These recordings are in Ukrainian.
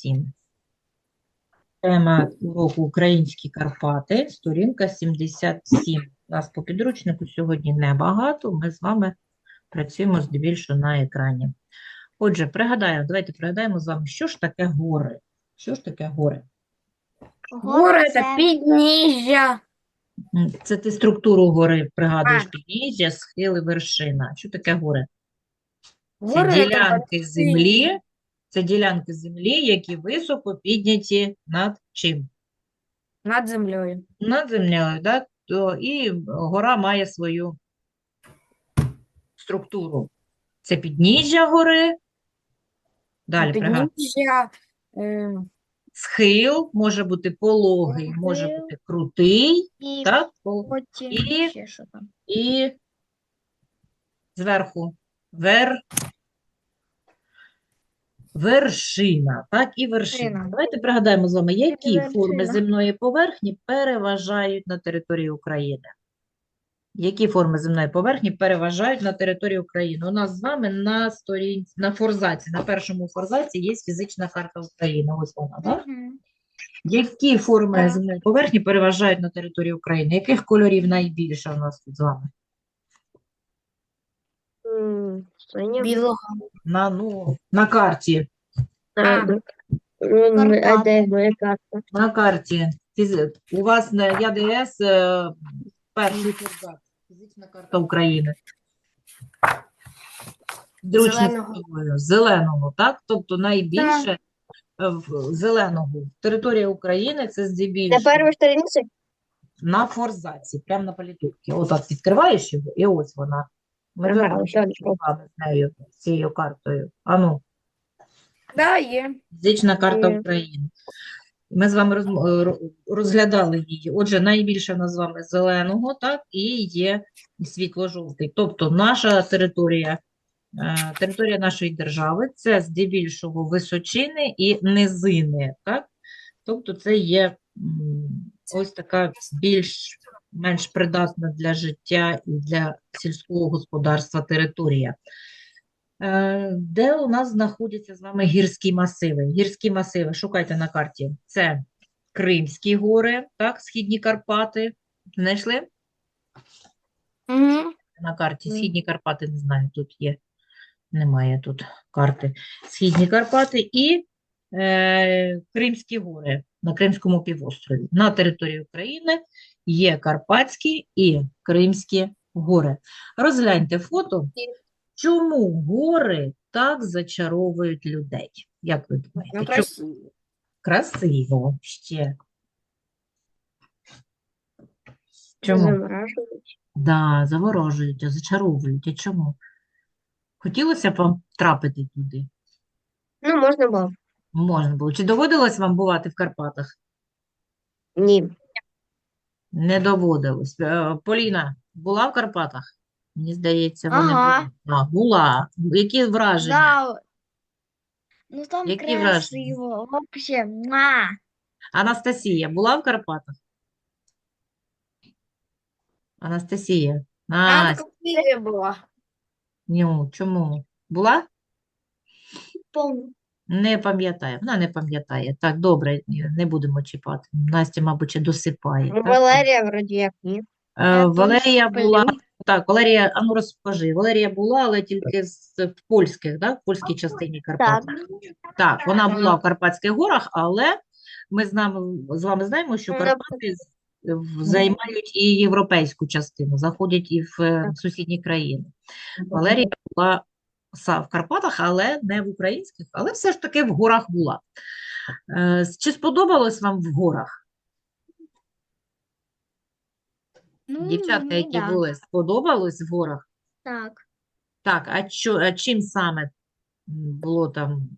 77. Тема уроку Українські Карпати, сторінка 77. У нас по підручнику сьогодні небагато, ми з вами працюємо здебільшого на екрані. Отже, пригадаємо, давайте пригадаємо з вами, що ж таке гори. Що ж таке гори? Гори це підніжжя. Це ти структуру гори пригадуєш, підніжжя, схили, вершина. Що таке гори? Це Гори це ділянки землі, це ділянки землі, які високо підняті над чим? над землею. Над землею, да? То і гора має свою структуру. Це підніжжя гори. Далі. Підніжжя. е, Схил може бути пологий, може бути крутий, І так? Потім І- ще що там. І зверху вер... вершина, так, і вершина. Вершина. Давайте пригадаємо з вами, які форми земної поверхні переважають на території України. Які форми земної поверхні переважають на території України? У нас з вами на сторінці, на форзаці, на першому форзаці є фізична карта України. Ось вона, так? Мгм. Які форми Так. земної поверхні переважають на території України? Яких кольорів найбільше у нас тут з вами? Білого. На, ну, на карті. А, де моя карта? На карті. У вас на ЯДС е, перший форзац. Фізична карта України. Підручник Зеленого. Зеленого, так? Тобто найбільше е, в зеленого. Територія України це На здебільшого першій сторінці? на форзаці, прямо на політурці. Отак відкриваєш його, і ось вона. Ми Ага, ось так. з нею, з цією картою. Ану. Да, є. Фізична карта Є. України. Ми з вами розм- е, розглядали її. Отже, найбільше в нас з вами зеленого, так, і є світло-жовтий. Тобто наша територія, е, територія нашої держави – це здебільшого височини і низини, так? Тобто це є м, ось така більш менш придатна для життя і для сільського господарства територія. Е, Де у нас знаходяться з вами гірські масиви? Гірські масиви, шукайте на карті. Це Кримські гори, так, Східні Карпати. Знайшли Угу. на карті? Східні Карпати, не знаю, тут є. Немає тут карти. Східні Карпати і е, Кримські гори на Кримському півострові. На території України є Карпатські і Кримські гори. Розгляньте фото. Чому гори так зачаровують людей? Як ви думаєте? Ну, Чому? красиво. Красиво ще. Чому? Заморажують. Да, заворожують, а зачаровують. А чому? Хотілося б вам трапити туди? Ну, можна було. Можна було. Чи доводилось вам бувати в Карпатах? Ні. Не доводилось. Е, Поліна, була в Карпатах? Мені здається, ви не Ага. були. А, була. Які враження? Да. Ну там Які красиво. Вообще. Ма. Анастасія була в Карпатах? Анастасія. А, Настя. була. Ну, чому? Була? Помню. Не пам'ятає. Вона не пам'ятає. Так, добре, не будемо чіпати. Настя, мабуть, досипає. Ну. Валерія вроді як ні. Е, Валерія була, так, Валерія, а ну розкажи. Валерія була, але тільки з, в польських, да, в польській частині Карпат. Так, вона була в Карпатських горах, але ми з нами, з вами знаємо, що Ну, Карпати в- займають і європейську частину, заходять і в е, сусідні країни. Валерія була са- в Карпатах, але не в українських, але все ж таки в горах була. Е, Чи сподобалось вам в горах? Ну, Дівчатка, мені які да. були, сподобалось в горах? Так. Так, а, чо, а чим саме було там?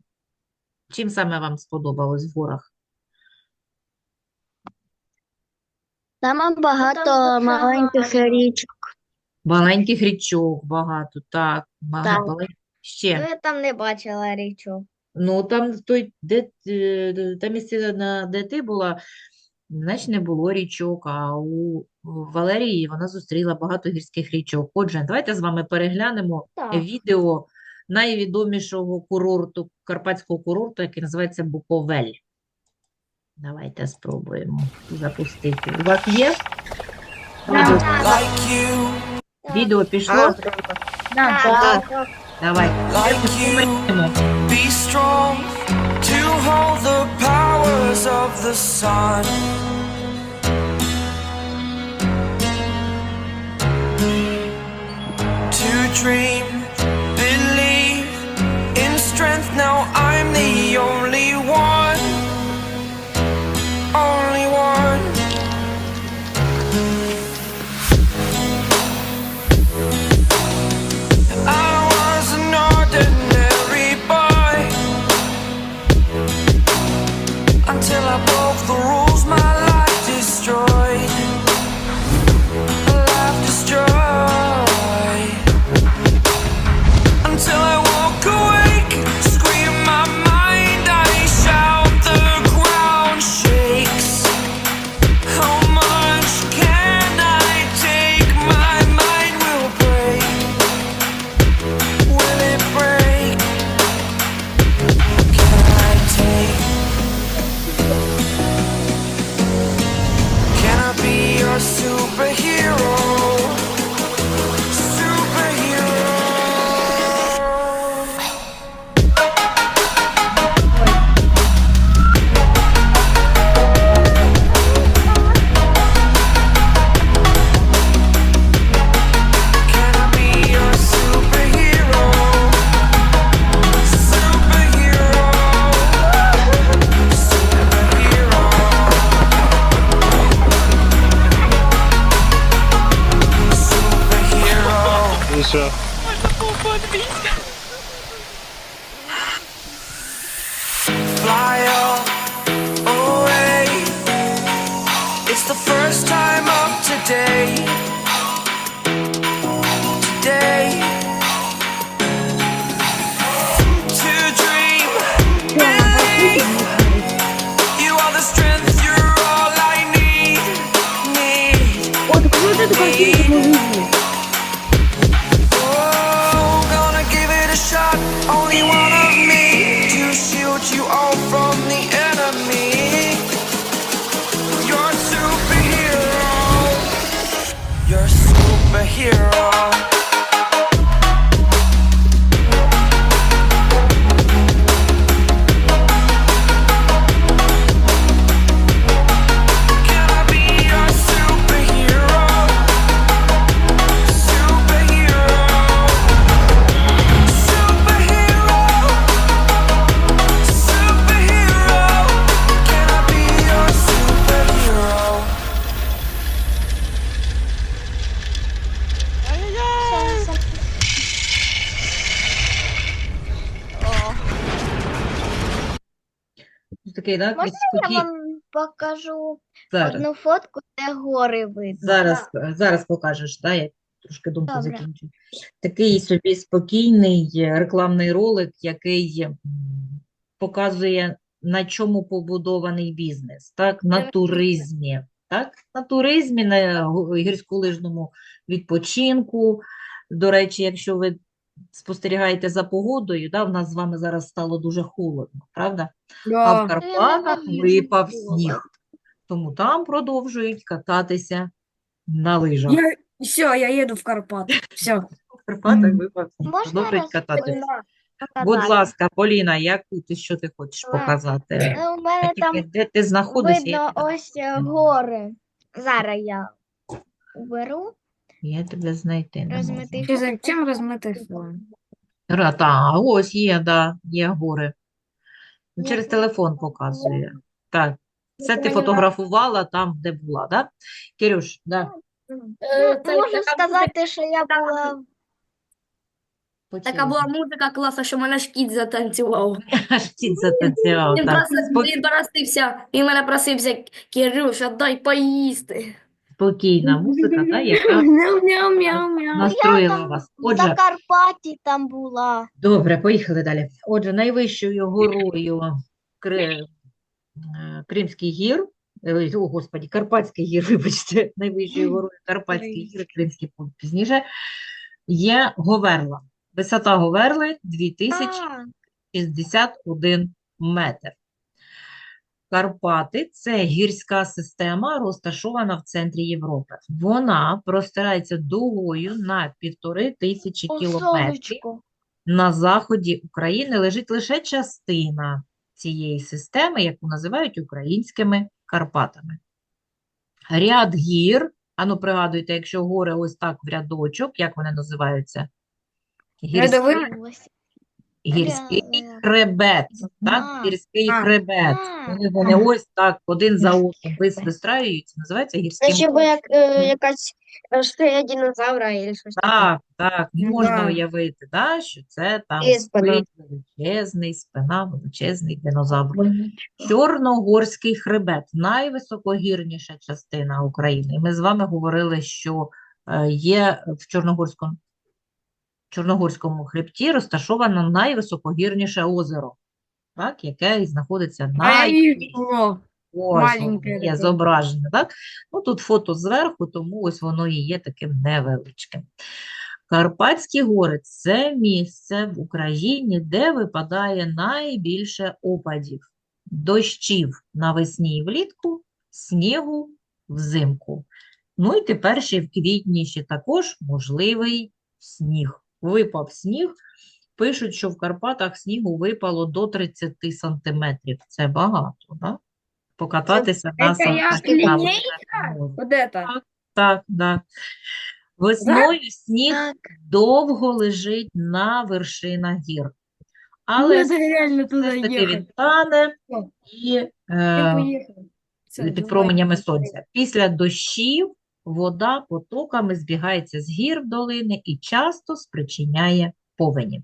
Чим саме вам сподобалось в горах? Там багато там маленьких річок. Маленьких річок багато, так, Так. багато. Ще. Я там не бачила річок. Ну, там в той, де, е, та місцина, де ти була, значить, не було річок, а у Валерії вона зустріла багато гірських річок. Отже, давайте з вами переглянемо Так. відео найвідомішого курорту, карпатського курорту, який називається Буковель. Давайте спробуємо запустити. У вас є? Відео, like you, відео пішло? Так. Давай. like you. Be strong hold the powers of the sun. To dream, believe in strength. Now I'm sure. Fly away. It's the first time of today. Today. To dream, believe. You are the strength, you're all I. Need. need. hero. Такий, так? Можна я вам покажу Зараз. одну фотку, де гори видно? Зараз, зараз покажеш, да? Я трошки думку Добре. закінчу. Такий собі спокійний е, рекламний ролик, який показує, на чому побудований бізнес, так? На туризмі, так? На туризмі, на гірськолижному відпочинку. До речі, якщо ви спостерігаєте за погодою, да, в нас з вами зараз стало дуже холодно, правда? А в Карпатах випав сніг, тому там продовжують кататися на лижах. Я, все, я еду в Карпаты. Все. В Карпатах випав сніг, Можна продовжують кататися. Будь ласка, Поліна, яку ти що ти хочеш показати? Е, У мене Тільки там де ти знаходишся, видно ось е, гори. Зараз я уберу, я тебе знайти не можу. розмити. Зачем размытый фон? Ра, та, ось є, да, є гори. Ну, Через телефон показує. Так, це ти фотографувала там, де була, да? Кирюш, да, Ну, Можу сказати, що я була по Така була музика класна, що мене шкіт затанцював. Аж кіт затанцював, Він так. просто він просився, він мене просився, Кирюша, дай поїсти. Спокійна музика, да, яка Мяу-мяу-мяу-мяу. настроїла вас. в Отже, Закарпатті там була. добре, поїхали далі. Отже, найвищою горою Кри... е, Кримських гір, е, о, Господі, Карпатських гір, вибачте, найвищою горою Карпатських гір, Кримських пізніше, є Говерла. Висота Говерли – А, 2061 метр. Карпати – це гірська система, розташована в центрі Європи. Вона простирається дугою на півтори тисячі о, кілометрів. сонечко. На заході України лежить лише частина цієї системи, яку називають українськими Карпатами. Ряд гір, ану пригадуйте, якщо гори ось так в рядочок, як вони називаються? Ось. Гірський хребет, так? Гірський хребет. Коли вони ось так один за одним вис- вистраюються, називається Це гірським би як е, якась е, шея динозавра або щось таке. Так, так, Ну, можна да. уявити, да, що це там І спина. спить величезний, спина, величезний динозавр. Чорногорський хребет – найвисокогірніша частина України. І ми з вами говорили, що е, є в Чорногорському, Чорногорському хребті розташовано найвисокогірніше озеро, так, яке знаходиться на. Ось воно є таке. зображення, так? Ну, тут фото зверху, тому ось воно і є таким невеличким. Карпатські гори – це місце в Україні, де випадає найбільше опадів. Дощів навесні і влітку, снігу взимку. Ну і тепер ще в квітні ще також можливий сніг. Випав сніг. Пишуть, що в Карпатах снігу випало до 30 сантиметрів. Це багато, так? Покататися Це санках на лижах можна. Так, так. Весною сніг Так, довго лежить на вершинах гір. Але реально туди таки він тане і е, під променями сонця. Після дощів вода потоками збігається з гір в долини і часто спричиняє повені.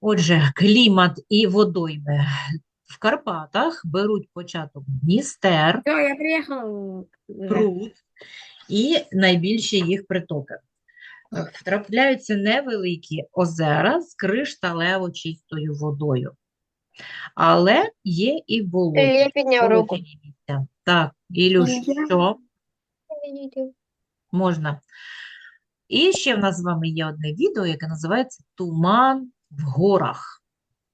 Отже, клімат і водойми в Карпатах беруть початок Дністер, пруд і найбільші їх притоки. Е, Втрапляються невеликі озера з кришталево чистою водою. Але є і болотні, Я підняв руку. Так, Ілюш, Я- що можна? І ще в нас з вами є одне відео, яке називається Туман в горах.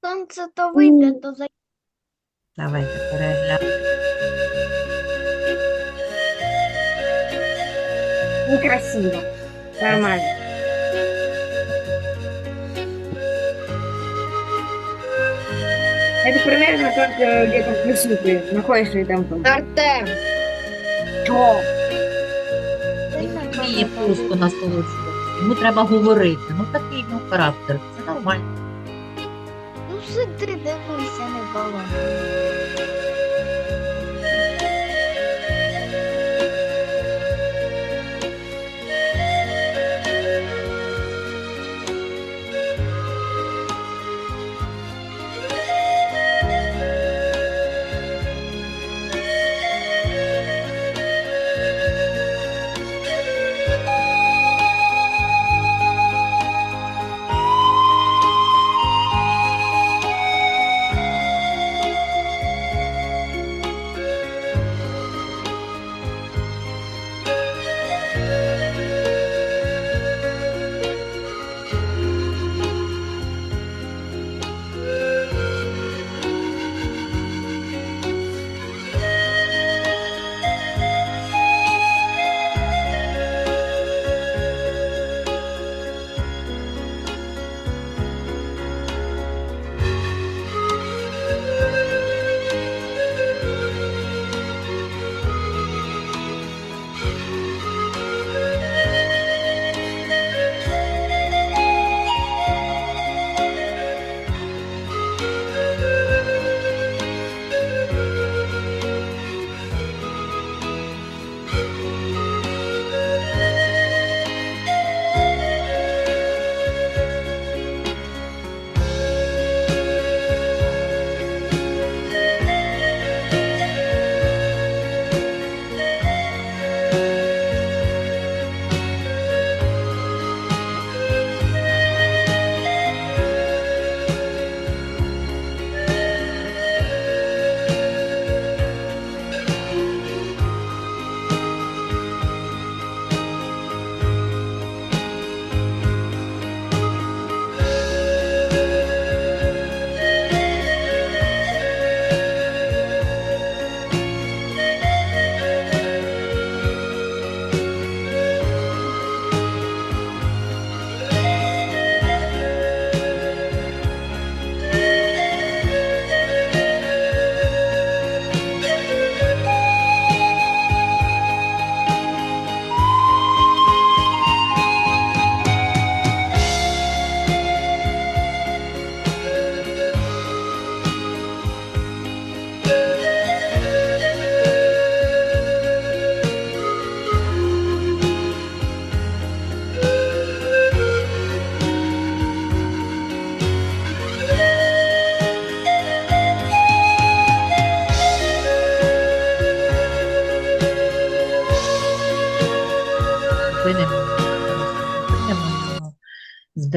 сонце то вийде, то за Давайте переглянемо. Некрасиво. Нормально. Это примерно как э, где-то в лесу ты находишься и там там. Артем, Что? Вміє просто насолоджуватися. Йому треба говорити. Ну такий його характер. Це нормально. ну сиди, дивися, не балон.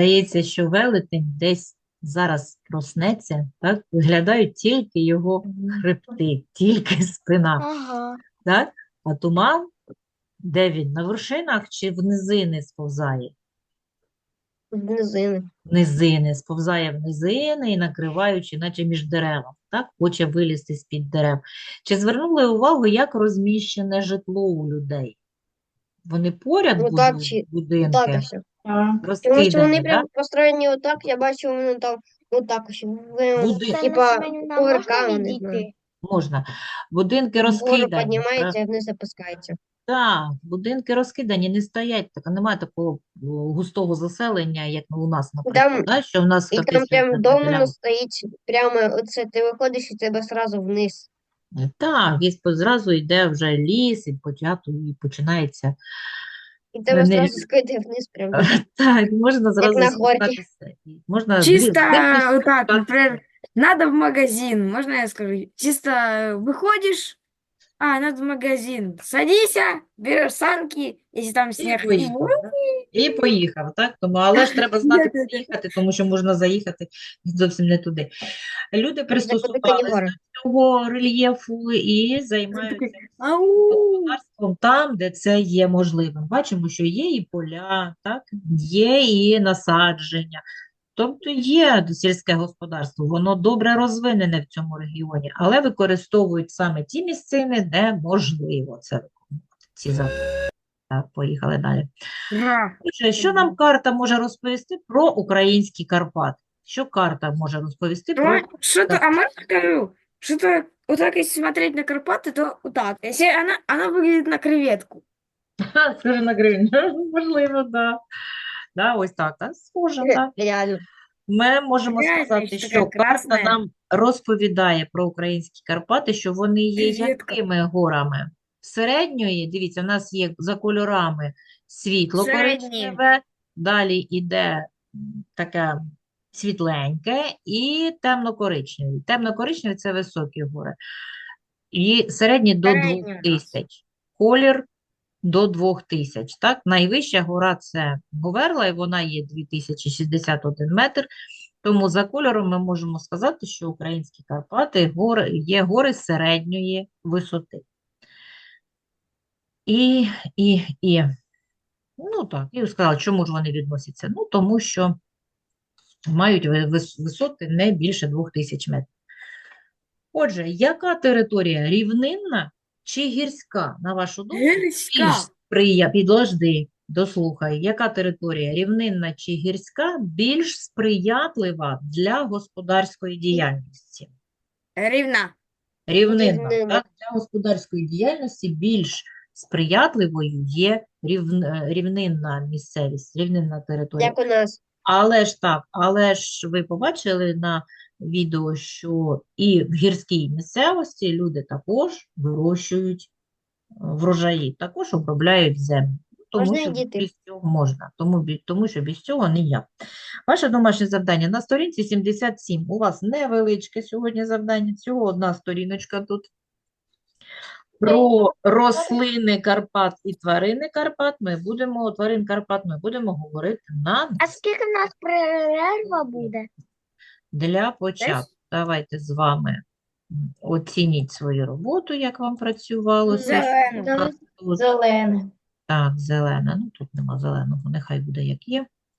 Здається, що велетень десь зараз проснеться, так? Виглядають тільки його хребти, тільки спина. Ага. Так? А туман, де він? На вершинах чи в низини сповзає? З низини. В Низини, сповзає в низини і накриваючи, наче між деревами, так? Хоче вилізти з-під дерев. Чи звернули увагу, як розміщене житло у людей? Вони поряд Ну, так чи- будинки, Так. Тому що вони так? прям построєні отак, я бачу, вони там отак ось. ви- Будинки. Типа поверхами, можна не знаю. Можна. Будинки Вгору розкидані. піднімається, так? а вниз опускається. Так, будинки розкидані, не стоять, так, немає такого о, густого заселення, як у нас, наприклад, Там- да, що в нас І там статистика прямо для- домом стоїть, прямо оце ти виходиш і тебе сразу вниз. Так, по- зразу йде вже ліс, і початку і починається. І тебе Не- сразу скидає вниз прямо. Так, можна зразу на горі. спускатися. І Можна Чисто зліз- злізти, вот так, спускатися. например, надо в магазин, можно я скажу? Чисто выходишь, а, надо в магазин, садися, берешь санки, если там І снег, поїхав? І поїхав, так? Тому, але ж треба знати, куди їхати, тому що можна заїхати зовсім не туди. Люди пристосувалися до цього рельєфу і займаються ау, господарством там, де це є можливим. Бачимо, що є і поля, так? Є і насадження. Тобто є сільське господарство, воно добре розвинене в цьому регіоні, але використовують саме ті місцини, де можливо це виконувати. Ці. Так, поїхали далі. Отже, що нам карта може розповісти про українські Карпати? Що карта може розповісти про Ну, Что-то, а можно скажу? Что-то вот так, если смотреть на Карпаты, то вот так. Если она, она выглядит на креветку. Схоже на гривню? Можливо, да. Да, ось так, так, схоже, так. Реально. Ми можемо Реально, сказати, що що карта нам розповідає про українські Карпати, що вони є якими горами? Середньої, дивіться, у нас є за кольорами світло коричневе, далі йде таке світленьке і темно-коричневі. Темно-коричневі – це високі гори. І середні до Середні 2000. тисяч. Колір до 2000. Так? Найвища гора – це Говерла, і вона є 2061 метр. Тому за кольором ми можемо сказати, що українські Карпати гори, є гори середньої висоти. І, і, і, ну так, і сказала, чому ж вони відносяться? Ну, тому що мають висоти не більше 2000 метрів. Отже, яка територія рівнинна чи гірська, на вашу думку, Гирська. більш сприя... Підожди, дослухай, яка територія рівнинна чи гірська більш сприятлива для господарської діяльності? Рівна. Рівнинна, Рівнинна. так? Для господарської діяльності більш сприятливою є рівн... е, рівнинна місцевість, рівнинна територія. Як у нас. Але ж так, але ж ви побачили на відео, що і в гірській місцевості люди також вирощують е, врожаї, також обробляють землю. Тому Можна що діти. без цього можна, тому, тому що без цього ніяк. Ваше домашнє завдання на сторінці 77. У вас невеличке сьогодні завдання, всього одна сторіночка тут. Про рослини Карпат і тварини Карпат ми будемо, тварин Карпат ми будемо говорити на А скільки в нас перерва буде? Для початку, давайте з вами оцініть свою роботу, як вам працювалося. Зелену. У Зелене. так, зелена. Ну, тут нема зеленого, нехай буде як є.